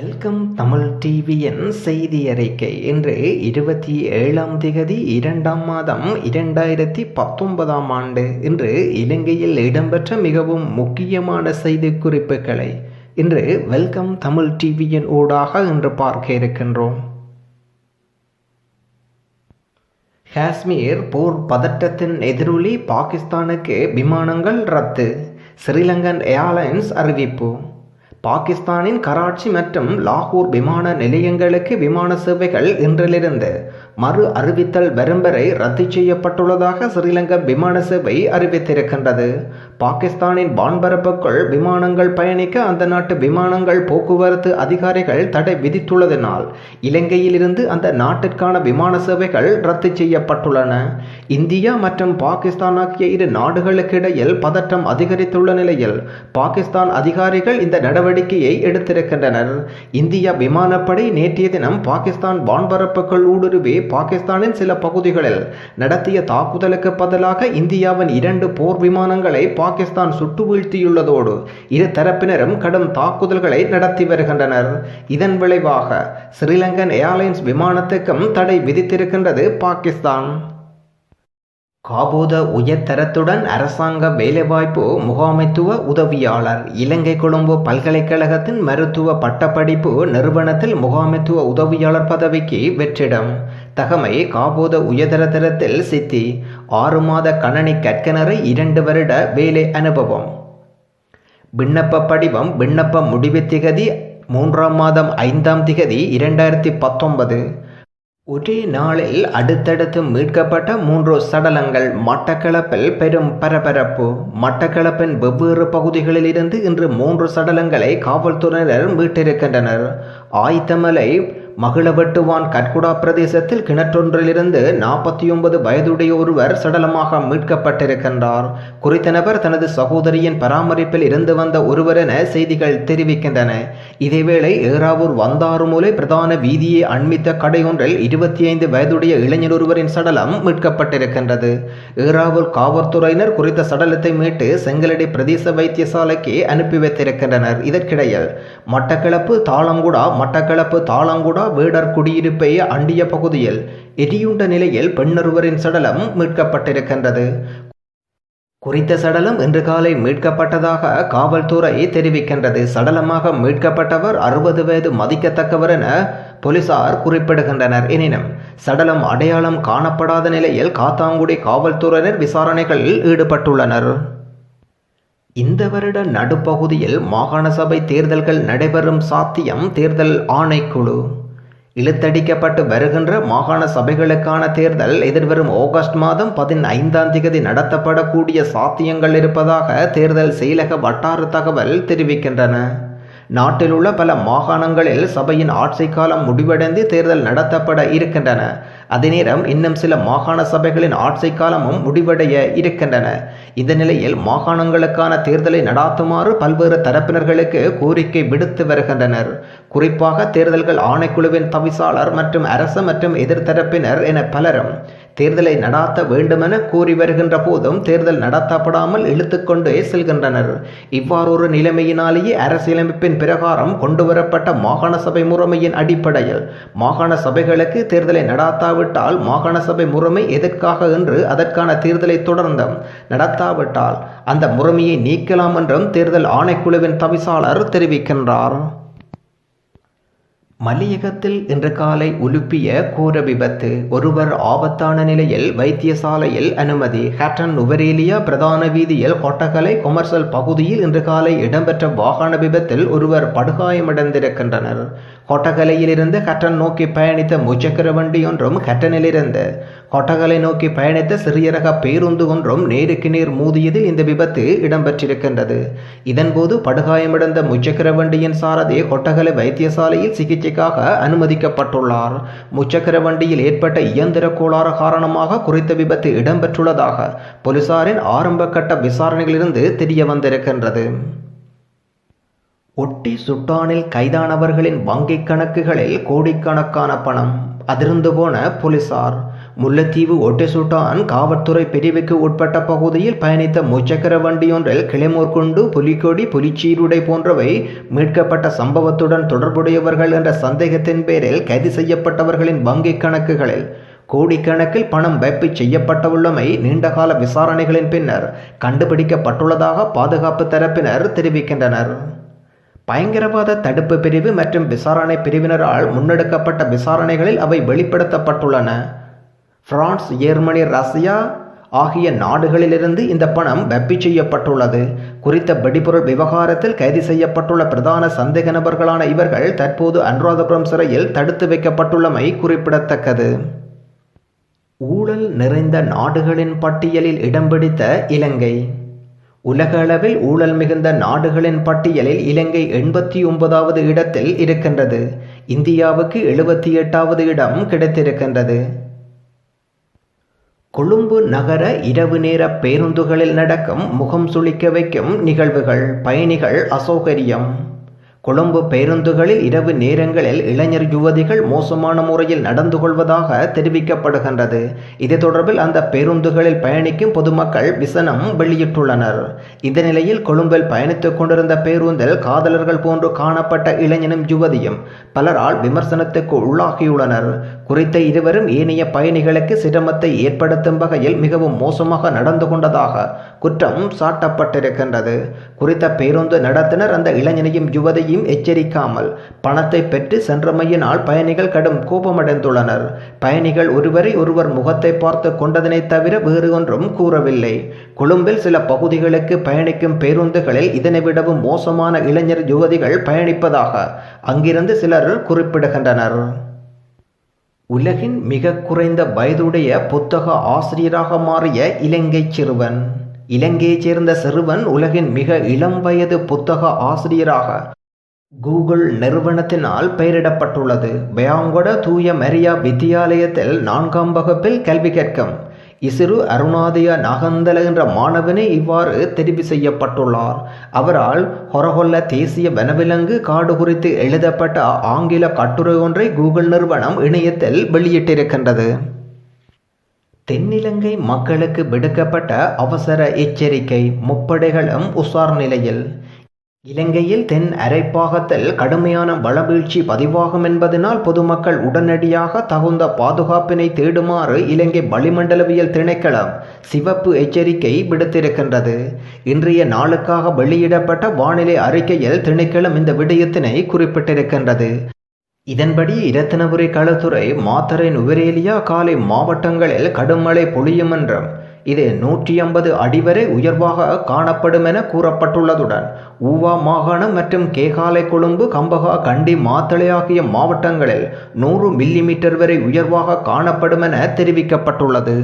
Welcome Tamil டிவியின் செய்தி அறிக்கை. இன்று இருபத்தி ஏழாம் திகதி இரண்டாம் மாதம் இரண்டாயிரத்தி பத்தொன்பதாம் ஆண்டு. இன்று இலங்கையில் இடம்பெற்ற மிகவும் முக்கியமான செய்தி குறிப்புகளை இன்று வெல்கம் தமிழ் டிவியின் ஊடாக இன்று பார்க்க இருக்கின்றோம். காஷ்மீர் போர் பதட்டத்தின் எதிரொலி பாகிஸ்தானுக்கு விமானங்கள் ரத்து. ஸ்ரீலங்கன் ஏர்லைன்ஸ் அறிவிப்பு. பாகிஸ்தானின் கராச்சி மற்றும் லாகூர் விமான நிலையங்களுக்கு விமான சேவைகள் இன்றிலிருந்து மறு அறிவித்தல் வரும் வரை ரத்து செய்யப்பட்டுள்ளதாக ஸ்ரீலங்கா விமான சேவை அறிவித்திருக்கின்றது. பாகிஸ்தானின் வான்பரப்புக்குள் விமானங்கள் பயணிக்க அந்த நாட்டு விமானங்கள் போக்குவரத்து அதிகாரிகள் தடை விதித்துள்ளதனால் இலங்கையிலிருந்து அந்த நாட்டிற்கான விமான சேவைகள் ரத்து செய்யப்பட்டுள்ளன. இந்தியா மற்றும் பாகிஸ்தான் ஆகிய இரு நாடுகளுக்கு இடையில் பதற்றம் அதிகரித்துள்ள நிலையில் பாகிஸ்தான் அதிகாரிகள் இந்த நடவடிக்கையை எடுத்திருக்கின்றனர். இந்திய விமானப்படை நேற்றைய தினம் பாகிஸ்தான் வான்பரப்புகள் ஊடுருவி பாகிஸ்தானின் சில பகுதிகளில் நடத்திய தாக்குதலுக்கு பதிலாக இந்தியாவின் இரண்டு போர் விமானங்களை பாகிஸ்தான் சுட்டு வீழ்த்தியுள்ளதோடு இரு தரப்பினரும் கடும் தாக்குதல்களை நடத்தி வருகின்றனர். இதன் விளைவாக ஸ்ரீலங்கன் ஏர்லைன்ஸ் விமானத்துக்கும் தடை விதித்திருக்கின்றது பாகிஸ்தான். காபோத உயர்தரத்துடன் அரசாங்க வேலைவாய்ப்பு முகாமைத்துவ உதவியாளர் இலங்கை கொழும்பு பல்கலைக்கழகத்தின் மருத்துவ பட்டப்படிப்பு நிறுவனத்தில் முகாமைத்துவ உதவியாளர் பதவிக்கு வெற்றிடம். தகமை காபோத உயர்தரத்தில் சித்தி ஆறு மாத கணனி கற்கனரை இரண்டு வருட வேலை அனுபவம். விண்ணப்ப படிவம் விண்ணப்ப முடிவு திகதி மூன்றாம் மாதம் ஐந்தாம் திகதி இரண்டாயிரத்தி பத்தொன்பது. ஒரே நாளில் அடுத்தடுத்து மீட்கப்பட்ட மூன்று சடலங்கள் மட்டக்களப்பில் பெரும் பரபரப்பு. மட்டக்களப்பின் வெவ்வேறு பகுதிகளில் இருந்து இன்று மூன்று சடலங்களை காவல்துறையினர் மீட்டிருக்கின்றனர். ஆய்த்தமலை மகிழவெட்டுவான் கட்குடா பிரதேசத்தில் கிணற்றொன்றிலிருந்து நாற்பத்தி ஒன்பது வயதுடைய ஒருவர் சடலமாக மீட்கப்பட்டிருக்கின்றார். குறித்த நபர் தனது சகோதரியின் பராமரிப்பில் இருந்து வந்த ஒருவர் என செய்திகள் தெரிவிக்கின்றன. இதேவேளை ஏறாவூர் வந்தாறுமூலை பிரதான வீதியை அண்மித்த கடையொன்றில் இருபத்தி ஐந்து வயதுடைய இளைஞர் ஒருவரின் சடலம் மீட்கப்பட்டிருக்கின்றது. ஏறாவூர் காவல்துறையினர் குறித்த சடலத்தை மீட்டு செங்கலடி பிரதேச வைத்தியசாலைக்கு அனுப்பி வைத்திருக்கின்றனர். இதற்கிடையில் மட்டக்களப்பு தாளங்குடா மட்டக்களப்பு தாளங்குடா வேடர் குடியிருப்பை அண்டிய பகுதியில் எரியுண்ட நிலையில் பெண்ணொருவரின் சடலம் மீட்கப்பட்டிருக்கின்றது. குறித்த சடலம் இன்று காலை மீட்கப்பட்டதாக காவல்துறை தெரிவிக்கின்றது. சடலமாக மீட்கப்பட்டவர் அறுபது வயது மதிக்கத்தக்கவர் என போலீசார் குறிப்பிடுகின்றனர். எனினும் சடலம் அடையாளம் காணப்படாத நிலையில் காத்தாங்குடி காவல்துறையினர் விசாரணைகளில் ஈடுபட்டுள்ளனர். இந்த வருட நடுப்பகுதியில் மாகாண சபை தேர்தல்கள் நடைபெறும் சாத்தியம் தேர்தல் ஆணைக்குழு. இழுத்தடிக்கப்பட்டு வருகின்ற மாகாண சபைகளுக்கான தேர்தல் எதிர்வரும் ஆகஸ்ட் மாதம் பதினைந்தாம் தேதி நடத்தப்படக்கூடிய சாத்தியங்கள் இருப்பதாக தேர்தல் செயலக வட்டார தகவல் தெரிவிக்கின்றன. நாட்டில் உள்ள பல மாகாணங்களில் சபையின் ஆட்சி காலம் முடிவடைந்து தேர்தல் நடத்தப்பட இருக்கின்றன. அதே நேரம் இன்னும் சில மாகாண சபைகளின் ஆட்சி காலமும் முடிவடைய இருக்கின்றன. இந்த நிலையில் மாகாணங்களுக்கான தேர்தலை நடாத்துமாறு பல்வேறு தரப்பினர்களுக்கு கோரிக்கை விடுத்து வருகின்றனர். குறிப்பாக தேர்தல்கள் ஆணைக்குழுவின் தவிசாளர் மற்றும் அரசு மற்றும் எதிர்த்தரப்பினர் என பலரும் தேர்தலை நடாத்த வேண்டுமென கூறி வருகின்ற போதும் தேர்தல் நடத்தப்படாமல் இழுத்துக்கொண்டே செல்கின்றனர். இவ்வாறொரு நிலைமையினாலேயே அரசியலமைப்பின் பிரகாரம் கொண்டுவரப்பட்ட மாகாண சபை முறைமையின் அடிப்படையில் மாகாண சபைகளுக்கு தேர்தலை நடாத்தாவிட்டால் மாகாண சபை முறைமை எதற்காக என்று அதற்கான தேர்தலை தொடர்ந்து நடத்தாவிட்டால் அந்த முறைமையை நீக்கலாம் என்றும் தேர்தல் ஆணைக்குழுவின் தவிசாளர் தெரிவிக்கின்றார். மல்லியகத்தில் இன்று காலை உலுப்பிய கோர விபத்து. ஒருவர் ஆபத்தான நிலையில் வைத்தியசாலையில் அனுமதி. ஹேட்டன் நுவரேலியா பிரதான வீதியில் கொட்டகலை கொமர்சல் பகுதியில் இன்று காலை இடம்பெற்ற வாகன விபத்தில் ஒருவர் படுகாயமடைந்திருக்கின்றனர். கொட்டகலையிலிருந்து ஹட்டன் நோக்கி பயணித்த முச்சக்கர வண்டி ஒன்றும் ஹட்டனிலிருந்து. கொட்டகலை நோக்கி பயணித்த சிறிய ரக பேருந்து ஒன்றும் நேருக்கு நேர் மோதியதில் இந்த விபத்து இடம்பெற்றிருக்கின்றது. இதன்போது படுகாயமடைந்த முச்சக்கர வண்டியின் சாரதி கொட்டகலை வைத்தியசாலையில் சிகிச்சைக்காக அனுமதிக்கப்பட்டுள்ளார். முச்சக்கர வண்டியில் ஏற்பட்ட இயந்திர கோளாறு காரணமாக குறித்த விபத்து இடம்பெற்றுள்ளதாக போலீசாரின் ஆரம்ப கட்ட விசாரணைகளிலிருந்து தெரிய வந்திருக்கின்றது ஒட்டி சுட்டானில் கைதானவர்களின் வங்கிக் கணக்குகளில் கோடிக்கணக்கான பணம் அதிர்ந்து போன போலீசார் முல்லைத்தீவு ஒட்டசுட்டான் காவல்துறை பிரிவுக்கு உட்பட்ட பகுதியில் பயணித்த முச்சக்கர வண்டியொன்றில் கிளைமோர்குண்டு புலிக்கொடி புலிச்சீருடை போன்றவை மீட்கப்பட்ட சம்பவத்துடன் தொடர்புடையவர்கள் என்ற சந்தேகத்தின் பேரில் கைது செய்யப்பட்டவர்களின் வங்கிக் கணக்குகளில் கோடிக்கணக்கில் பணம் வைப்பு செய்யப்பட்டுள்ளமை நீண்டகால விசாரணைகளின் பின்னர் கண்டுபிடிக்கப்பட்டுள்ளதாக பாதுகாப்பு தரப்பினர் தெரிவிக்கின்றனர். பயங்கரவாத தடுப்பு பிரிவு மற்றும் விசாரணை பிரிவினரால் முன்னெடுக்கப்பட்ட விசாரணைகளில் அவை வெளிப்படுத்தப்பட்டுள்ளன. பிரான்ஸ் ஜெர்மனி ரஷ்யா ஆகிய நாடுகளிலிருந்து இந்த பணம் வெப்பி செய்யப்பட்டுள்ளது. குறித்த வெடிபொருள் விவகாரத்தில் கைது செய்யப்பட்டுள்ள பிரதான சந்தேக நபர்களான இவர்கள் தற்போது அனுராதபுரம் சிறையில் தடுத்து வைக்கப்பட்டுள்ளமை குறிப்பிடத்தக்கது. ஊழல் நிறைந்த நாடுகளின் பட்டியலில் இடம் பிடித்த இலங்கை. உலக அளவில் ஊழல் மிகுந்த நாடுகளின் பட்டியலில் இலங்கை எண்பத்தி ஒன்பதாவது இடத்தில் இருக்கின்றது. இந்தியாவுக்கு எழுபத்தி எட்டாவது இடம் கிடைத்திருக்கின்றது. கொழும்பு நகர இரவு நேர பேருந்துகளில் நடக்கும் முகம் சுளிக்க வைக்கும் நிகழ்வுகள் பயணிகள் அசௌகரியம். கொழும்பு பேருந்துகளில் இரவு நேரங்களில் இளைஞர் யுவதிகள் மோசமான முறையில் நடந்து கொள்வதாக தெரிவிக்கப்படுகின்றது. இது தொடர்பில் அந்த பேருந்துகளில் பயணிக்கும் பொதுமக்கள் விசனம் வெளியிட்டுள்ளனர். இந்த நிலையில் கொழும்பில் பயணித்துக் கொண்டிருந்த பேருந்தில் காதலர்கள் போன்று காணப்பட்ட இளைஞனும் யுவதியும் பலரால் விமர்சனத்துக்கு உள்ளாகியுள்ளனர். குறித்த இருவரும் ஏனைய பயணிகளுக்கு சிரமத்தை ஏற்படுத்தும் வகையில் மிகவும் மோசமாக நடந்து கொண்டதாக குற்றம் சாட்டப்பட்டிருக்கின்றது. குறித்த பேருந்து நடத்தினர் அந்த இளைஞனையும் யுவதியையும் எச்சரிக்காமல் பணத்தை பெற்று சென்றமையினால் பயணிகள் கடும் கோபமடைந்துள்ளனர். பயணிகள் ஒருவரை ஒருவர் முகத்தை பார்த்து கொண்டதனை தவிர வேறு ஒன்றும் கூறவில்லை. கொழும்பில் சில பகுதிகளுக்கு பயணிக்கும் பேருந்துகளில் இதனை விடவும் மோசமான இளைஞர் யுவதிகள் பயணிப்பதாக அங்கிருந்து சிலர் குறிப்பிடுகின்றனர். உலகின் மிக குறைந்த வயதுடைய புத்தக ஆசிரியராக மாறிய இலங்கை சிறுவன். இலங்கையைச் சேர்ந்த சிறுவன் உலகின் மிக இளம் வயது புத்தக ஆசிரியராக கூகுள் நிறுவனத்தினால் பெயரிடப்பட்டுள்ளது. பயாங்கொட தூய மரியா வித்தியாலயத்தில் நான்காம் வகுப்பில் கல்வி கற்கும். இசிறு அருணாதய நகந்தல என்ற மாணவனே இவ்வாறு தெரிவு செய்யப்பட்டுள்ளார். அவரால் ஹொரஹொல்ல தேசிய வனவிலங்கு காடு குறித்து எழுதப்பட்ட ஆங்கில கட்டுரை ஒன்றை கூகுள் நிறுவனம் இணையத்தில் வெளியிட்டிருக்கின்றது. தென்னிலங்கை மக்களுக்கு விடுக்கப்பட்ட அவசர எச்சரிக்கை முப்படைகளும் உசார் நிலையில். இலங்கையில் தென் அரைப்பாகத்தில் கடுமையான வளவீழ்ச்சி பதிவாகும் என்பதனால் பொதுமக்கள் உடனடியாக தகுந்த பாதுகாப்பினை தேடுமாறு இலங்கை வளிமண்டலவியல் திணைக்களம் சிவப்பு எச்சரிக்கை விடுத்திருக்கின்றது. இன்றைய நாளுக்காக வெளியிடப்பட்ட வானிலை அறிக்கையில் திணைக்களம் இந்த விடயத்தினை குறிப்பிட்டிருக்கின்றது. இதன்படி இரத்தினபுரி களத்துறை மாத்தரை நுவரேலியா காலை மாவட்டங்களில் கடும் மழை பொழியும் என்றும் இது நூற்றி ஐம்பது அடி வரை உயர்வாக காணப்படும் என கூறப்பட்டுள்ளதுடன் ஊவா மாகாணம் மற்றும் கேகாலை கொழும்பு கம்பகா கண்டி மாத்தளை ஆகிய மாவட்டங்களில் நூறு மில்லிமீட்டர் வரை உயர்வாக காணப்படும் என தெரிவிக்கப்பட்டுள்ளது.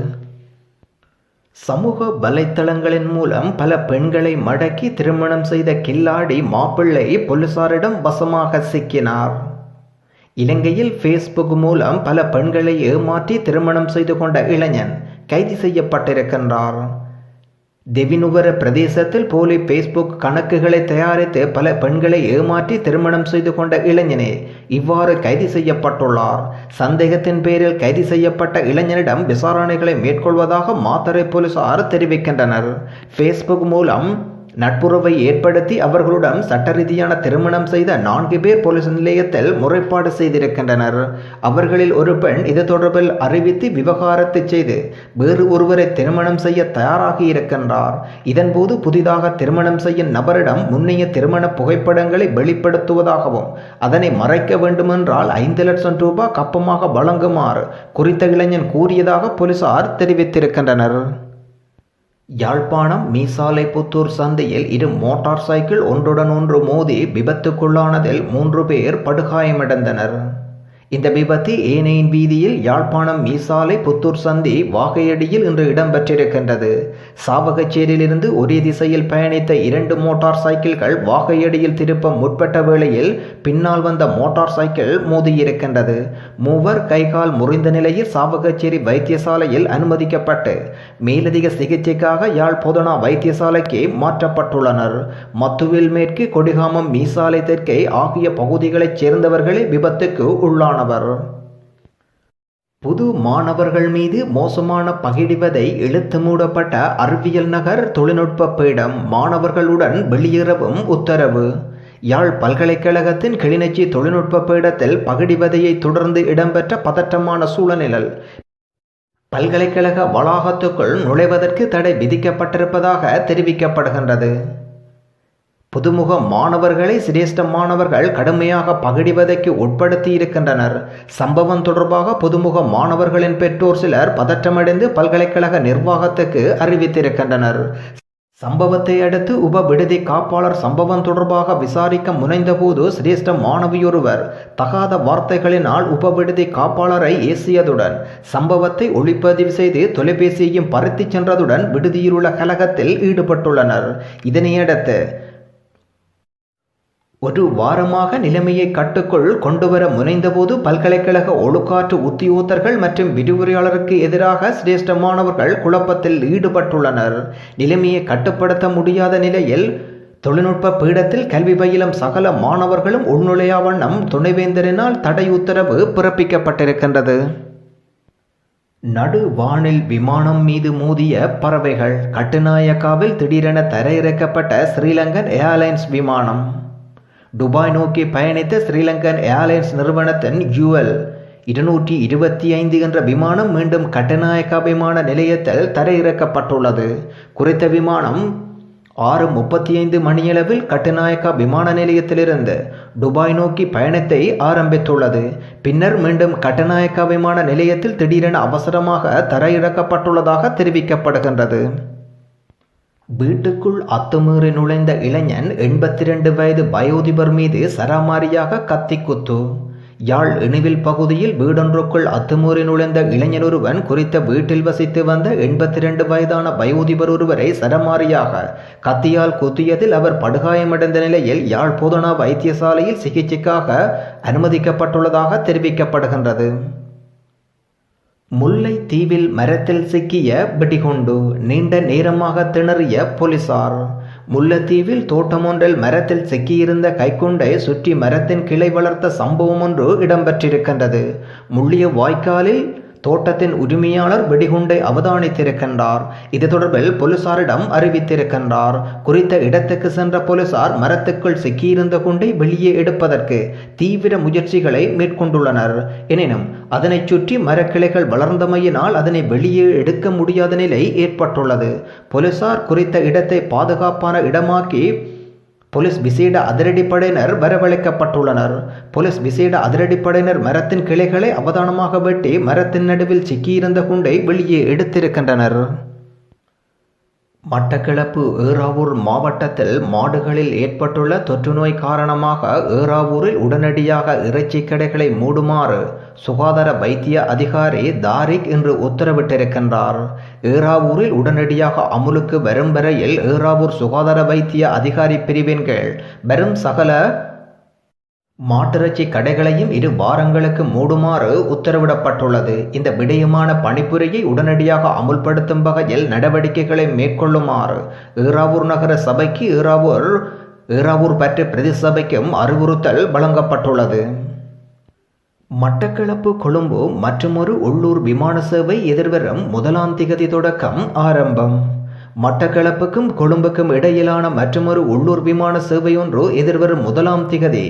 சமூக வலைத்தளங்களின் மூலம் பல பெண்களை மடக்கி திருமணம் செய்த கில்லாடி மாப்பிள்ளை போலீசாரிடம் வசமாக சிக்கினார். இலங்கையில் ஃபேஸ்புக் மூலம் பல பெண்களை ஏமாற்றி திருமணம் செய்து கொண்ட இளைஞன் கைது செய்யப்பட்டிருக்கின்றார். தெவினுவர பிரதேசத்தில் போலி ஃபேஸ்புக் கணக்குகளை தயாரித்து பல பெண்களை ஏமாற்றி திருமணம் செய்து கொண்ட இளைஞனே இவ்வாறு கைது செய்யப்பட்டுள்ளார். சந்தேகத்தின் பேரில் கைது செய்யப்பட்ட இளைஞனிடம் விசாரணைகளை மேற்கொள்வதாக மாத்தறை போலீசார் தெரிவிக்கின்றனர். ஃபேஸ்புக் மூலம் நட்புறவை ஏற்படுத்தி அவர்களுடன் சட்ட ரீதியான திருமணம் செய்த நான்கு பேர் போலீஸ் நிலையத்தில் முறைப்பாடு செய்திருக்கின்றனர். அவர்களில் ஒரு பெண் இது தொடர்பில் அறிவித்து விவகாரத்தை செய்து வேறு ஒருவரை திருமணம் செய்ய தயாராகி இருக்கின்றார். இதன்போது புதிதாக திருமணம் செய்யும் நபரிடம் முன்னைய திருமண புகைப்படங்களை வெளிப்படுத்துவதாகவும் அதனை மறைக்க வேண்டுமென்றால் ஐந்து லட்சம் ரூபாய் கப்பமாக வழங்குமாறு குறித்த இளைஞன் கூறியதாக போலீசார் தெரிவித்திருக்கின்றனர். யாழ்ப்பாணம் மீசாலை புத்தூர் சந்தையில் இரு மோட்டார் சைக்கிள் ஒன்றுடன் ஒன்று மோதி விபத்துக்குள்ளானதில் மூன்று பேர் படுகாயமடைந்தனர். இந்த விபத்து ஏனையின் வீதியில் யாழ்ப்பாணம் மீசாலை புத்தூர் சந்தி வாகையடியில் இன்று இடம்பெற்றிருக்கின்றது. சாவகச்சேரியிலிருந்து ஒரே திசையில் பயணித்த இரண்டு மோட்டார் சைக்கிள்கள் வாகையடியில் திருப்ப முற்பட்ட வேளையில் பின்னால் வந்த மோட்டார் சைக்கிள் மோதியிருக்கின்றது. மூவர் கைகால் முறிந்த நிலையில் சாவகச்சேரி வைத்தியசாலையில் அனுமதிக்கப்பட்டு மேலதிக சிகிச்சைக்காக யாழ் பொதுனா வைத்தியசாலைக்கு மாற்றப்பட்டுள்ளனர். மத்துவில் மேற்கு கொடிகாமம் மீசாலை தெற்கே ஆகிய பகுதிகளைச் சேர்ந்தவர்களே விபத்துக்கு உள்ளான மாணவர். புது மாணவர்கள் மீது மோசமான பகிடிவதை இழுத்து மூடப்பட்ட அறிவியல் நகர் தொழில்நுட்ப பீடம் மாணவர்களுடன் வெளியேறவும் உத்தரவு. யாழ் பல்கலைக்கழகத்தின் கிளிநொச்சி தொழில்நுட்ப பீடத்தில் பகிடிவதையை தொடர்ந்து இடம்பெற்ற பதற்றமான சூழநிழல் பல்கலைக்கழக வளாகத்துக்குள் நுழைவதற்கு தடை விதிக்கப்பட்டிருப்பதாக தெரிவிக்கப்படுகின்றது. புதுமுக மாணவர்களை சிரேஷ்ட மாணவர்கள் கடுமையாக பகிடிவதைக்கு உட்படுத்தி இருக்கின்றனர் சம்பவம் தொடர்பாக புதுமுக மாணவர்களின் பெற்றோர் சிலர் பதற்றமடைந்து பல்கலைக்கழக நிர்வாகத்துக்கு அறிவித்திருக்கின்றனர். சம்பவத்தை அடுத்து உப விடுதி காப்பாளர் சம்பவம் தொடர்பாக விசாரிக்க முனைந்தபோது சிரேஷ்ட மாணவியொருவர் தகாத வார்த்தைகளினால் உப விடுதி காப்பாளரை ஏசியதுடன் சம்பவத்தை ஒளிப்பதிவு செய்து தொலைபேசியையும் பறித்துச் சென்றதுடன் விடுதியிலுள்ள கலகத்தில் ஈடுபட்டுள்ளனர். இதனையடுத்து ஒரு வாரமாக நிலைமையை கட்டுக்குள் கொண்டுவர முனைந்தபோது பல்கலைக்கழக ஒழுக்காற்று உத்தியோகத்தர்கள் மற்றும் விரிவுரையாளருக்கு எதிராக சிரேஷ்ட மாணவர்கள் குழப்பத்தில் ஈடுபட்டுள்ளனர். நிலைமையை கட்டுப்படுத்த முடியாத நிலையில் தொழில்நுட்ப பீடத்தில் கல்வி பயிலும் சகல மாணவர்களும் உள்நுழையா வண்ணம் துணைவேந்தரினால் தடை உத்தரவு பிறப்பிக்கப்பட்டிருக்கின்றது. நடு வானில் விமானம் மீது மோதிய பறவைகள் கட்டுநாயக்காவில் திடீரென தரையிறக்கப்பட்ட ஸ்ரீலங்கன் ஏர்லைன்ஸ் விமானம். துபாய் நோக்கி பயணித்த ஸ்ரீலங்கன் ஏர்லைன்ஸ் நிறுவனத்தின் யூஎல் இருநூற்றி இருபத்தி ஐந்து என்ற விமானம் மீண்டும் கட்டநாயக்கா விமான நிலையத்தில் தரையிறக்கப்பட்டுள்ளது. குறித்த விமானம் ஆறு முப்பத்தி ஐந்து மணியளவில் கட்டுநாயக்கா விமான நிலையத்திலிருந்து துபாய் நோக்கி பயணத்தை ஆரம்பித்துள்ளது. பின்னர் மீண்டும் கட்டுநாயக்கா விமான நிலையத்தில் திடீரென அவசரமாக தரையிறக்கப்பட்டுள்ளதாக தெரிவிக்கப்படுகின்றது. வீட்டுக்குள் அத்துமீறி நுழைந்த இளைஞன் எண்பத்தி ரெண்டு வயது வயோதிபர் மீது சராமாரியாக கத்தி குத்து. யாழ் இணுவில் பகுதியில் வீடொன்றுக்குள் அத்துமூறி நுழைந்த இளைஞன் ஒருவன் குறித்த வீட்டில் வசித்து வந்த எண்பத்தி ரெண்டு வயதான வயோதிபர் ஒருவரை சரமாரியாக கத்தியால் குத்தியதில் அவர் படுகாயமடைந்த நிலையில் யாழ் போதனா வைத்தியசாலையில் சிகிச்சைக்காக அனுமதிக்கப்பட்டுள்ளதாக தெரிவிக்கப்படுகின்றது. முல்லைத்தீவில் மரத்தில் சிக்கிய வெடிகுண்டு நீண்ட நேரமாக திணறிய போலீசார். முல்லைத்தீவில் தோட்டமொன்றில் மரத்தில் சிக்கியிருந்த கைக்குண்டை சுற்றி மரத்தின் கிளை வளர்த்த சம்பவம் ஒன்று இடம்பெற்றிருக்கின்றது. முள்ளிய வாய்க்காலில் தோட்டத்தின் உரிமையாளர் வெடிகுண்டை அவதானித்திருக்கின்றார். இது தொடர்பில் போலீசாரிடம் அறிவித்திருக்கின்றார். குறித்த இடத்துக்கு சென்ற போலீசார் மரத்துக்குள் சிக்கியிருந்த குண்டை வெளியே எடுப்பதற்கு தீவிர முயற்சிகளை மேற்கொண்டுள்ளனர். எனினும் அதனைச் சுற்றி மரக்கிளைகள் வளர்ந்தமையினால் அதனை வெளியே எடுக்க முடியாத நிலை ஏற்பட்டுள்ளது. போலீசார் குறித்த இடத்தை பாதுகாப்பான இடமாக்கி போலீஸ் விசேட அதிரடிப்படையினர் வரவழைக்கப்பட்டுள்ளனர். போலீஸ் விசேட அதிரடிப்படையினர் மரத்தின் கிளைகளை அவதானமாக வெட்டி மரத்தின் நடுவில் சிக்கியிருந்த குண்டை வெளியே எடுத்திருக்கின்றனர். மட்டக்களப்பு ஏறாவூர் மாவட்டத்தில் மாடுகளில் ஏற்பட்டுள்ள தொற்றுநோய் காரணமாக ஏறாவூரில் உடனடியாக இறைச்சி கடைகளை மூடுமாறு சுகாதார வைத்திய அதிகாரி தாரிக் இன்று உத்தரவிட்டிருக்கின்றார். ஏறாவூரில் உடனடியாக அமுலுக்கு வரும் வரையில் ஏறாவூர் சுகாதார வைத்திய அதிகாரி பிரிவின் கீழ் வரும் சகல மாட்டிறைச்சி கடைகளையும் இரு வாரங்களுக்கு மூடுமாறு உத்தரவிடப்பட்டுள்ளது. இந்த விடயமான பணிப்புரையை உடனடியாக அமுல்படுத்தும் வகையில் நடவடிக்கைகளை மேற்கொள்ளுமாறு ஈராவூர் நகர சபைக்கு ஈராவூர் ஈராவூர் பற்றி பிரதி சபைக்கும் அறிவுறுத்தல் வழங்கப்பட்டுள்ளது. மட்டக்களப்பு கொழும்பு மற்றுமொரு உள்ளூர் விமான சேவை எதிர்வரும் முதலாம் திகதி தொடக்கம் ஆரம்பம். மட்டக்களப்புக்கும் கொழும்புக்கும் இடையிலான மற்றொரு உள்ளூர் விமான சேவையொன்று எதிர்வரும் முதலாம் திகதி.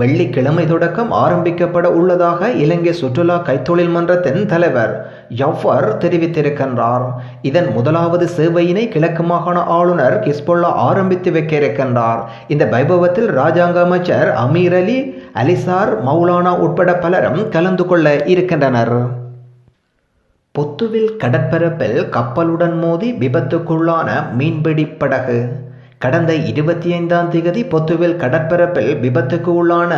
வெள்ளிக்கிழமை தொடக்கம் ஆரம்பிக்கப்பட உள்ளதாக இலங்கை சுற்றுலா கைத்தொழில் மன்றத்தின் தலைவர் ஜஃபர் தெரிவித்திருக்கின்றார். இதன் முதலாவது சேவையினை கிழக்கு மாகாண ஆளுநர் கிஸ்பொல்லா ஆரம்பித்து வைக்க இருக்கின்றார் இந்த வைபவத்தில் ராஜாங்க அமைச்சர் அமீர் அலி அலிசார் மௌலானா உட்பட பலரும் கலந்து கொள்ள இருக்கின்றனர். பொத்துவில் கடற்பரப்பில் கப்பலுடன் மோதி விபத்துக்குள்ளான மீன்பிடி படகு. கடந்த இருபத்தி ஐந்தாம் தேதி பொத்துவில் கடற்பரப்பில் விபத்துக்கு உள்ளான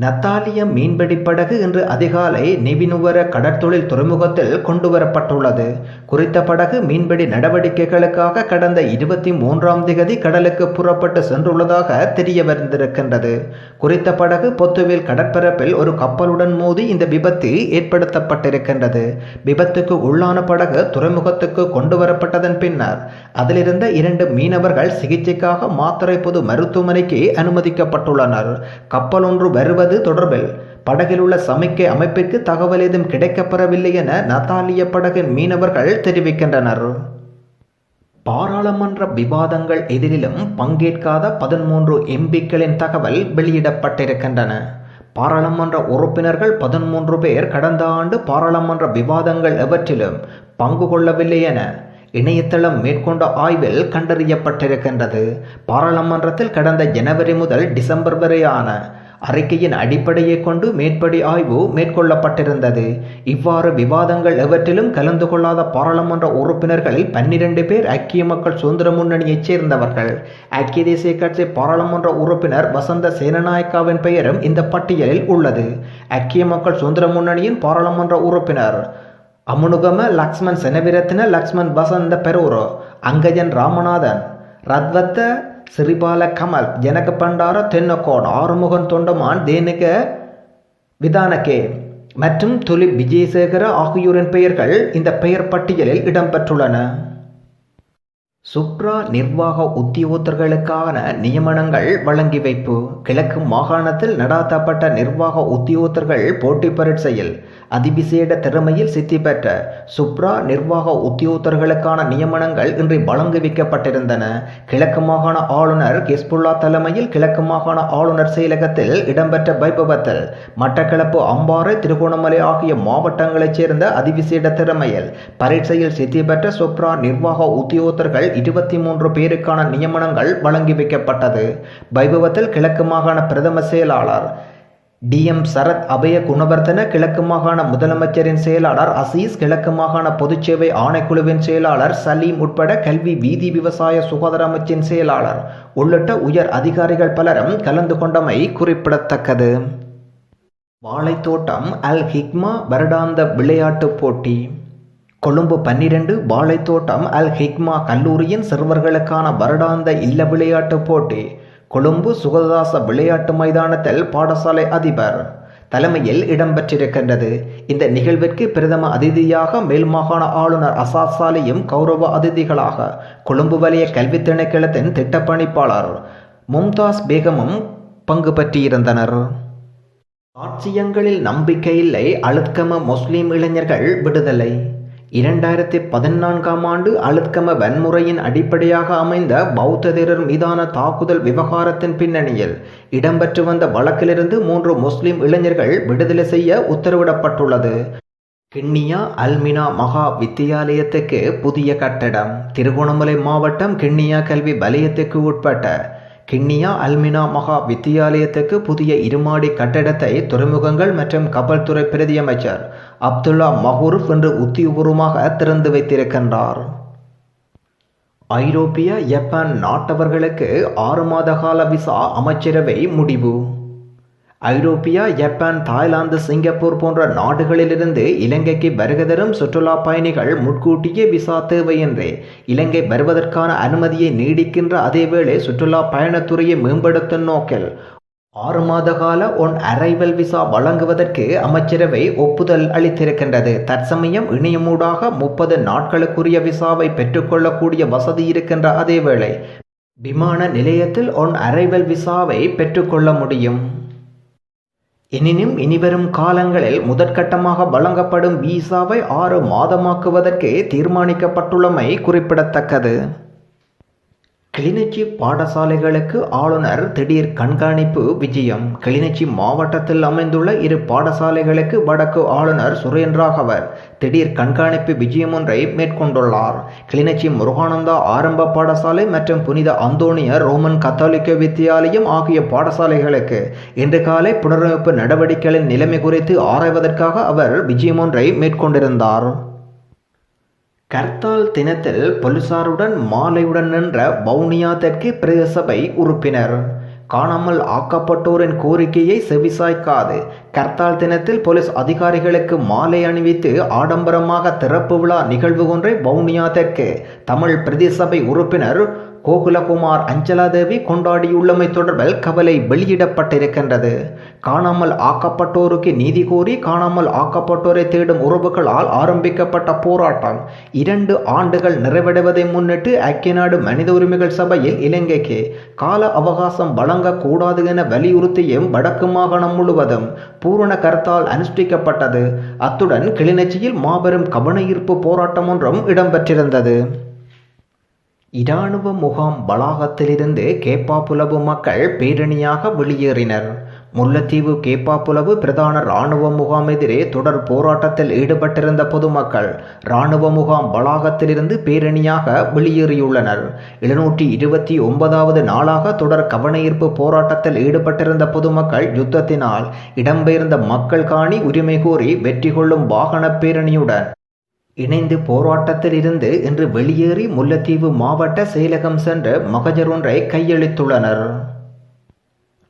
நத்தாலிய மீன்பிடி படகு இன்று அதிகாலை நிவினுவர கடற்தொழில் துறைமுகத்தில் கொண்டுவரப்பட்டுள்ளது. குறித்த படகு மீன்பிடி நடவடிக்கைகளுக்காக கடந்த இருபத்தி மூன்றாம் திகதி கடலுக்கு புறப்பட்டு சென்றுள்ளதாக தெரிய வந்திருக்கின்றது குறித்த படகு பொத்துவில் கடற்பரப்பில் ஒரு கப்பலுடன் மோதி இந்த விபத்து ஏற்படுத்தப்பட்டிருக்கின்றது. விபத்துக்கு உள்ளான படகு துறைமுகத்துக்கு கொண்டு வரப்பட்டதன் பின்னர் அதிலிருந்த இரண்டு மீனவர்கள் சிகிச்சைக்காக மாத்தறை பொது மருத்துவமனைக்கு அனுமதிக்கப்பட்டுள்ளனர். கப்பலொன்று வருவது என்பது தொடர்பில் படகில் உள்ள சமிக்கை அமைப்பிற்கு தகவல் ஏதும் கிடைக்கப்பெறவில்லை என நத்தாலிய படகின் மீனவர்கள் தெரிவிக்கின்றனர். பாராளுமன்ற விவாதங்கள் எதிரிலும் பங்கேற்காத பதிமூன்று எம்பிக்களின் தகவல் வெளியிடப்பட்டிருக்கின்றன. பாராளுமன்ற உறுப்பினர்கள் பதிமூன்று பேர் கடந்த ஆண்டு பாராளுமன்ற விவாதங்கள் எவற்றிலும் பங்கு கொள்ளவில்லை என இணையதளம் மேற்கொண்ட ஆய்வில் கண்டறியப்பட்டிருக்கின்றது. பாராளுமன்றத்தில் கடந்த ஜனவரி முதல் டிசம்பர் வரையான அறிக்கையின் அடிப்படையை கொண்டு மேற்படி ஆய்வு மேற்கொள்ளப்பட்டிருந்தது. இவ்வாறு விவாதங்கள் எவற்றிலும் கலந்து கொள்ளாத பாராளுமன்ற உறுப்பினர்களில் பன்னிரண்டு பேர் ஐக்கிய மக்கள் சுதந்திர முன்னணியைச் சேர்ந்தவர்கள். ஐக்கிய தேசிய கட்சி பாராளுமன்ற உறுப்பினர் வசந்த சேனநாயக்காவின் பெயரும் இந்த பட்டியலில் உள்ளது. ஐக்கிய மக்கள் சுதந்திர முன்னணியின் பாராளுமன்ற உறுப்பினர் அமுனுகம லக்ஷ்மண் செனவிரத்தின லக்ஷ்மண் வசந்த பெரூரோ அங்கஜன் ராமநாதன் ரத்வத்த சிறிபால கமல் ஜனக பண்டார தென்னக்கோட் ஆறுமுகன் தொண்டமான் தேனிக விதானகே. மற்றும் துலிப் விஜயசேகர ஆகியோரின் பெயர்கள் இந்த பெயர் பட்டியலில் இடம்பெற்றுள்ளன. சுப்ரா நிர்வாக உத்தியோகத்தர்களுக்கான நியமனங்கள் வழங்கி வைப்பு. கிழக்கு மாகாணத்தில் நடாத்தப்பட்ட நிர்வாக உத்தியோகத்தர்கள் போட்டி பரீட்சையில் அதிவிசேட திறமையில் சித்தி பெற்ற சுப்ரா நிர்வாக உத்தியோகத்தர்களுக்கான நியமனங்கள் இன்று வழங்கி வைக்கப்பட்டிருந்தன. கிழக்கு மாகாண ஆளுநர் கிஸ்புல்லா தலைமையில் கிழக்கு மாகாண ஆளுநர் செயலகத்தில் இடம்பெற்ற வைபவத்தில் மட்டக்களப்பு அம்பாறை திருகோணமலை ஆகிய மாவட்டங்களைச் சேர்ந்த அதிவிசேட திறமையில் பரீட்சையில் சித்தி பெற்ற சுப்ரா நிர்வாக உத்தியோகத்தர்கள் இருபத்தி மூன்று பேருக்கான நியமனங்கள் வழங்கி வைக்கப்பட்டது. வைபவத்தில் கிழக்கு மாகாண பிரதம செயலாளர் டி எம் சரத் அபய குணவர்த்தன கிழக்கு மாகாண முதலமைச்சரின் செயலாளர் அசீஸ் கிழக்கு மாகாண பொதுச்சேவை ஆணைக்குழுவின் செயலாளர் சலீம் உட்பட கல்வி வீதி விவசாய சுகாதார அமைச்சின் செயலாளர் உள்ளிட்ட உயர் அதிகாரிகள் பலரும் கலந்து கொண்டமை குறிப்பிடத்தக்கது. வாழைத்தோட்டம் அல் ஹிக்மா வருடாந்த விளையாட்டுப் போட்டி. கொழும்பு பன்னிரண்டு வாழைத்தோட்டம் அல் ஹிக்மா கல்லூரியின் சிறுவர்களுக்கான வருடாந்த இல்ல விளையாட்டுப் போட்டி. கொழும்பு சுகதாச விளையாட்டு மைதானத்தில் பாடசாலை அதிபர் தலைமையில் இடம்பெற்றிருக்கின்றது. இந்த நிகழ்விற்கு பிரதம அதிதியாக மேல் மாகாண ஆளுநர் அசாத் சாலியும் கௌரவ அதிதிகளாக கொழும்பு வலய கல்வி திணைக்களத்தின் திட்டப்பணிப்பாளர் மும்தாஸ் பேகமும் பங்கு பற்றியிருந்தனர் சாட்சியங்களில் நம்பிக்கையில்லை அழுத்கம முஸ்லீம் இளைஞர்கள் விடுதலை. இரண்டாயிரத்தி பதினான்காம் ஆண்டு அழுத்கம வன்முறையின் அடிப்படையாக அமைந்த பௌத்ததிரர் மீதான தாக்குதல் விவகாரத்தின் பின்னணியில் இடம்பெற்று வந்த வழக்கிலிருந்து மூன்று முஸ்லிம் இளைஞர்கள் விடுதலை செய்ய உத்தரவிடப்பட்டுள்ளது. கிண்ணியா அல்மினா மகா வித்தியாலயத்துக்கு புதிய கட்டடம். திருகோணமலை மாவட்டம் கிண்ணியா கல்வி வலயத்துக்கு உட்பட்ட கிண்ணியா அல்மினா மகா வித்தியாலயத்துக்கு புதிய இருமாடி கட்டடத்தை துறைமுகங்கள் மற்றும் கப்பல் துறை பிரதி அமைச்சர் அப்துல்லா மஹூருப் என்று உத்தியபூர்வமாக திறந்து வைத்திருக்கின்றார். ஐரோப்பிய ஜப்பான் நாட்டவர்களுக்கு ஆறு மாத கால விசா அமைச்சரவை முடிவு. ஐரோப்பியா ஜப்பான் தாய்லாந்து சிங்கப்பூர் போன்ற நாடுகளிலிருந்து இலங்கைக்கு வருகை தரும் சுற்றுலா பயணிகள் முன்கூட்டியே விசா தேவையின்றி. இலங்கை வருவதற்கான அனுமதியை நீடிக்கின்ற அதேவேளை சுற்றுலா பயணத்துறையை மேம்படுத்தும் நோக்கில் ஆறு மாத கால ஒன் அரைவல் விசா வழங்குவதற்கு அமைச்சரவை ஒப்புதல் அளித்திருக்கின்றது. தற்சமயம் இணையமூடாக முப்பது நாட்களுக்குரிய விசாவை பெற்றுக்கொள்ளக்கூடிய வசதி இருக்கின்ற அதேவேளை விமான நிலையத்தில் ஒன் அரைவல் விசாவை பெற்றுக்கொள்ள முடியும். எனினும் இனிவரும் காலங்களில் முதற்கட்டமாக வழங்கப்படும் விசாவை ஆறு மாதமாக்குவதற்கு தீர்மானிக்கப்பட்டுள்ளமை குறிப்பிடத்தக்கது. கிளிநொச்சி பாடசாலைகளுக்கு ஆளுநர் திடீர் கண்காணிப்பு விஜயம். கிளிநொச்சி மாவட்டத்தில் அமைந்துள்ள இரு பாடசாலைகளுக்கு வடக்கு ஆளுநர் சுரேந்திராகவர் திடீர் கண்காணிப்பு விஜயம் ஒன்றை மேற்கொண்டுள்ளார். கிளிநொச்சி முருகானந்தா ஆரம்ப பாடசாலை மற்றும் புனித அந்தோனியர் ரோமன் கத்தோலிக்க வித்தியாலயம் ஆகிய பாடசாலைகளுக்கு இன்று காலை புனரமைப்பு நடவடிக்கைகளின் நிலைமை குறித்து ஆராய்வதற்காக அவர் விஜயம் ஒன்றை மேற்கொண்டிருந்தார். கர்த்தால் தினத்தில் போலீசாருடன் மாலையுடன் நின்ற வவுனியா தெற்கு பிரதேசபை உறுப்பினர். காணாமல் ஆக்கப்பட்டோரின் கோரிக்கையை செவிசாய்க்காது. கர்த்தால் தினத்தில் போலீஸ் அதிகாரிகளுக்கு மாலை அணிவித்து ஆடம்பரமாக திறப்பு விழா நிகழ்வு ஒன்றை வவுனியா தெற்கு தமிழ் பிரதேசபை உறுப்பினர் கோகுலகுமார் அஞ்சலாதேவி கொண்டாடியுள்ளமை தொடர்பில் கவலை வெளியிடப்பட்டிருக்கின்றது. காணாமல் ஆக்கப்பட்டோருக்கு நீதி கோரி காணாமல் ஆக்கப்பட்டோரை தேடும் உறவுகளால் ஆரம்பிக்கப்பட்ட போராட்டம். இரண்டு ஆண்டுகள் நிறைவடைவதை முன்னிட்டு ஐக்கிய நாடு மனித உரிமைகள் சபையில் இலங்கைக்கு கால அவகாசம் வழங்கக்கூடாது என வலியுறுத்தியும் வடக்கு மாகாணம் முழுவதும் பூரண கருத்தால் அனுஷ்டிக்கப்பட்டது. அத்துடன் கிளிநொச்சியில் மாபெரும் கவனஈர்ப்பு போராட்டம் ஒன்றும் இடம்பெற்றிருந்தது. இராணுவ முகாம் வளாகத்திலிருந்து கேப்பாப்புலவு மக்கள் பேரணியாக வெளியேறினர். முல்லைத்தீவு கேப்பாப்புலவு பிரதான இராணுவ முகாம் எதிரே தொடர் போராட்டத்தில் ஈடுபட்டிருந்த பொதுமக்கள் இராணுவ முகாம் வளாகத்திலிருந்து பேரணியாக வெளியேறியுள்ளனர். எழுநூற்றி இருபத்தி ஒன்பதாவது நாளாக தொடர் கவனஈர்ப்பு போராட்டத்தில் ஈடுபட்டிருந்த பொதுமக்கள் யுத்தத்தினால் இடம்பெயர்ந்த மக்கள் காணி உரிமை கோரி வெற்றி கொள்ளும் வாகன பேரணியுடன் இணைந்து போராட்டத்தில் இருந்து இன்று வெளியேறி முல்லைத்தீவு மாவட்ட செயலகம் சென்று மகஜர் ஒன்றை கையளித்துள்ளனர்.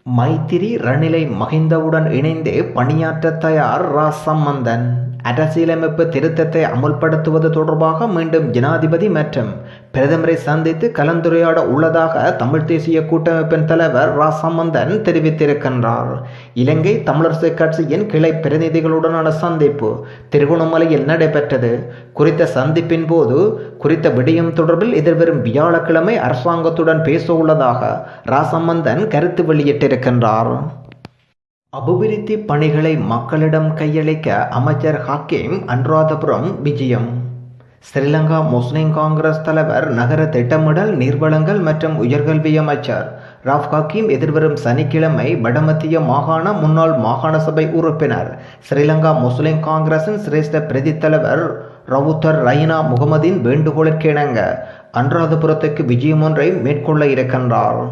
மைத்திரி ரணிலை மகிந்தவுடன் இணைந்து பணியாற்ற தயார் ரா சம்பந்தன் அரசியலமைப்பு திருத்தத்தை அமுல்படுத்துவது தொடர்பாக மீண்டும் ஜனாதிபதி மற்றும் பிரதமரை சந்தித்து கலந்துரையாட உள்ளதாக தமிழ் தேசிய கூட்டமைப்பின் தலைவர் ரா சம்பந்தன் தெரிவித்திருக்கின்றார். இலங்கை தமிழரசு கட்சியின் கிளை பிரதிநிதிகளுடனான சந்திப்பு திருகோணமலையில் நடைபெற்றது. குறித்த சந்திப்பின் போது குறித்த விடயம் தொடர்பில் எதிர்வரும் வியாழக்கிழமை அரசாங்கத்துடன் பேச உள்ளதாக ரா சம்பந்தன் கருத்து வெளியிட்டிருக்கின்றார். அபிவிருத்தி பணிகளை மக்களிடம் கையளிக்க அமைச்சர் ஹக்கீம் அனுராதபுரம் விஜயம். ஸ்ரீலங்கா முஸ்லிம் காங்கிரஸ் தலைவர் நகர திட்டமிடல் நீர்வளங்கள் மற்றும் உயர்கல்வி அமைச்சர் ராஃப் ஹக்கீம் எதிர்வரும் சனிக்கிழமை வடமத்திய மாகாண முன்னாள் மாகாண சபை உறுப்பினர் ஸ்ரீலங்கா முஸ்லிம் காங்கிரசின் சிரேஷ்ட பிரதி தலைவர் ரவுத்தர் ரைனா முகமதின் வேண்டுகோளிற்கிணங்க அனுராதபுரத்துக்கு விஜயம் ஒன்றை மேற்கொள்ள இருக்கின்றார்.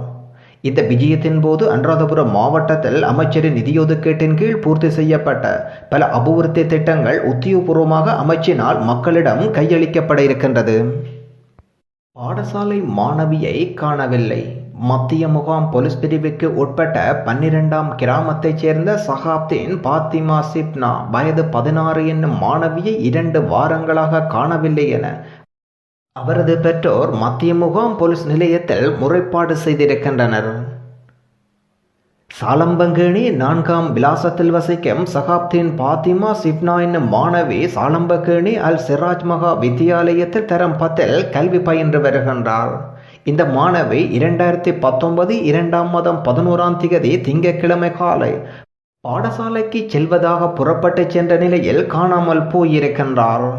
இந்த விஜயத்தின் போது அனுராதபுரம் மாவட்டத்தில் அமைச்சரின் நிதியொதுக்கீட்டின் கீழ் பூர்த்தி செய்யப்பட்ட பல அபிவிருத்தி திட்டங்கள் உத்தியோகபூர்வமாக அமைச்சினால் மக்களிடம் கையளிக்கப்பட இருக்கின்றது. பாடசாலை மாணவியை காணவில்லை. மத்திய முகாம் போலீஸ் பிரிவுக்கு உட்பட்ட பன்னிரெண்டாம் கிராமத்தைச் சேர்ந்த சகாப்தின் பாத்திமா சிப்னா வயது பதினாறு என்னும் மாணவியை இரண்டு வாரங்களாக காணவில்லை என அவரது பெற்றோர் மத்திய முகாம் போலீஸ் நிலையத்தில் முறைப்பாடு செய்திருக்கின்றனர். சாலம்பங்கேணி நான்காம் விலாசத்தில் வசிக்கும் சகாப்தீன் பாத்திமா சிப்னா என்னும் மாணவி சாலம்பகேணி அல் சிராஜ் மகா வித்தியாலயத்தில் தரம் பத்தில் கல்வி பயின்று வருகின்றார். இந்த மாணவி இரண்டாயிரத்தி பத்தொன்பது இரண்டாம் மாதம் பதினோராம் திகதி திங்கட்கிழமை காலை பாடசாலைக்கு செல்வதாக புறப்பட்டு சென்ற நிலையில் காணாமல் போயிருக்கின்றார்.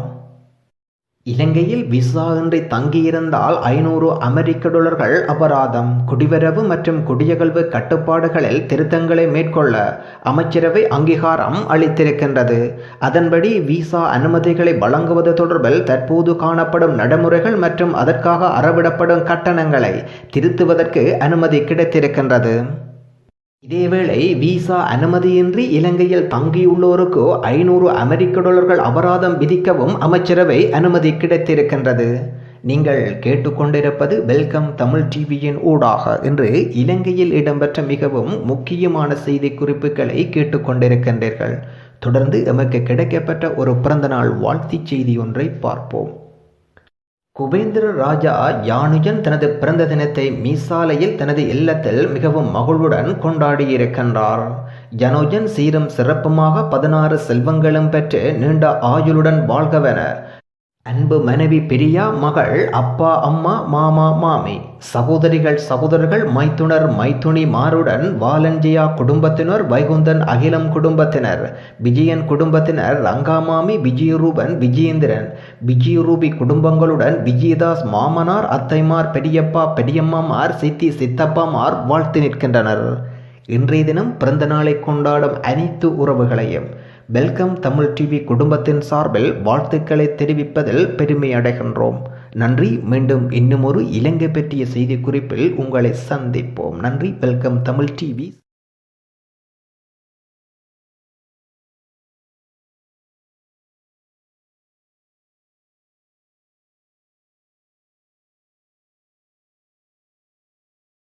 இலங்கையில் விசா இன்றி தங்கியிருந்தால் ஐநூறு அமெரிக்க டாலர்கள் அபராதம் குடிவரவு மற்றும் குடியகல்வு கட்டுப்பாடுகளில் திருத்தங்களை மேற்கொள்ள அமைச்சரவை அங்கீகாரம் அளித்திருக்கின்றது. அதன்படி விசா அனுமதிகளை வழங்குவது தொடர்பில் தற்போது காணப்படும் நடைமுறைகள் மற்றும் அதற்காக அறவிடப்படும் கட்டணங்களை திருத்துவதற்கு அனுமதி கிடைத்திருக்கின்றது. இதேவேளை விசா அனுமதியின்றி இலங்கையில் தங்கியுள்ளோருக்கு ஐநூறு அமெரிக்க டாலர்கள் அபராதம் விதிக்கவும் அமைச்சரவை அனுமதி கிடைத்திருக்கின்றது. நீங்கள் கேட்டுக்கொண்டிருப்பது வெல்கம் தமிழ் டிவியின் ஊடாக. என்று இலங்கையில் இடம்பெற்ற மிகவும் முக்கியமான செய்தி குறிப்புகளை கேட்டுக்கொண்டிருக்கின்றீர்கள். தொடர்ந்து எமக்கு கிடைக்கப்பட்ட ஒரு பிறந்தநாள் வாழ்த்துச் செய்தி ஒன்றை பார்ப்போம். குபேந்திர ராஜா யானுஜன் தனது பிறந்த தினத்தை மீசாலையில் தனது இல்லத்தில் மிகவும் மகிழ்வுடன் கொண்டாடியிருக்கின்றார். யனுஜன் சீரும் சிறப்புமாக பதினாறு செல்வங்களும் பெற்று நீண்ட ஆயுளுடன் வாழ்கவென அன்பு மனைவி பிரியா மகள் அப்பா அம்மா மாமா மாமி. சகோதரிகள் சகோதரர்கள் மைத்துனர் மைத்துனி மாருடன் வாலஞ்சியா குடும்பத்தினர் வைகுந்தன் அகிலம் குடும்பத்தினர் விஜயன் குடும்பத்தினர் ரங்காமாமி விஜயரூபன் விஜயேந்திரன். விஜயரூபி குடும்பங்களுடன் விஜயதாஸ் மாமனார் அத்தைமார் பெரியப்பா பெரியம்மாமார் சித்தி சித்தப்பாமார் வாழ்த்து நிற்கின்றனர். இன்றைய தினம் பிறந்த நாளை கொண்டாடும் அனைத்து உறவுகளையும் வெல்கம் தமிழ் டிவி குடும்பத்தின் சார்பில் வாழ்த்துக்களை தெரிவிப்பதில் பெருமை அடைகின்றோம். நன்றி. மீண்டும் இன்னும் ஒரு இலங்கை பற்றிய செய்தி குறிப்பில் உங்களை சந்திப்போம். நன்றி. Welcome Tamil TV.